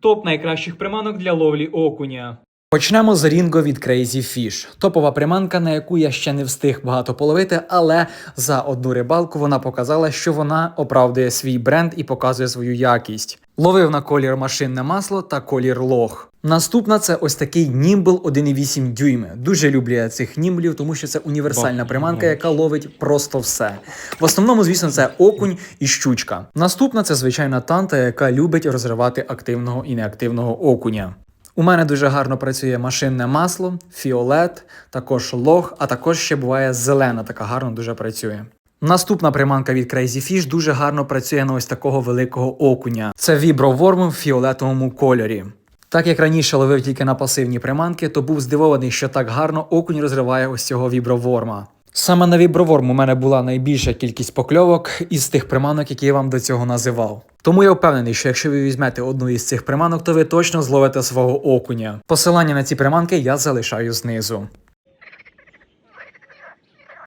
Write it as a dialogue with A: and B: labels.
A: Топ найкращих приманок для ловлі окуня.
B: Почнемо з Рінго від Crazy Fish. Топова приманка, на яку я ще не встиг багато половити, але за одну рибалку вона показала, що вона оправдує свій бренд і показує свою якість. Ловив на колір машинне масло та колір лох. Наступна це ось такий німбл 1,8 дюйми. Дуже люблю я цих німблів, тому що це універсальна приманка, яка ловить просто все. В основному, звісно, це окунь і щучка. Наступна це звичайна танта, яка любить розривати активного і неактивного окуня. У мене дуже гарно працює машинне масло, фіолет, також лох, а також ще буває зелена, така гарно дуже працює. Наступна приманка від Crazy Fish дуже гарно працює на ось такого великого окуня. Це віброворм в фіолетовому кольорі. Так як раніше ловив тільки на пасивні приманки, то був здивований, що так гарно окунь розриває ось цього віброворма. Саме на віброворм у мене була найбільша кількість покльовок із тих приманок, які я вам до цього називав. Тому я впевнений, що якщо ви візьмете одну із цих приманок, то ви точно зловите свого окуня. Посилання на ці приманки я залишаю знизу.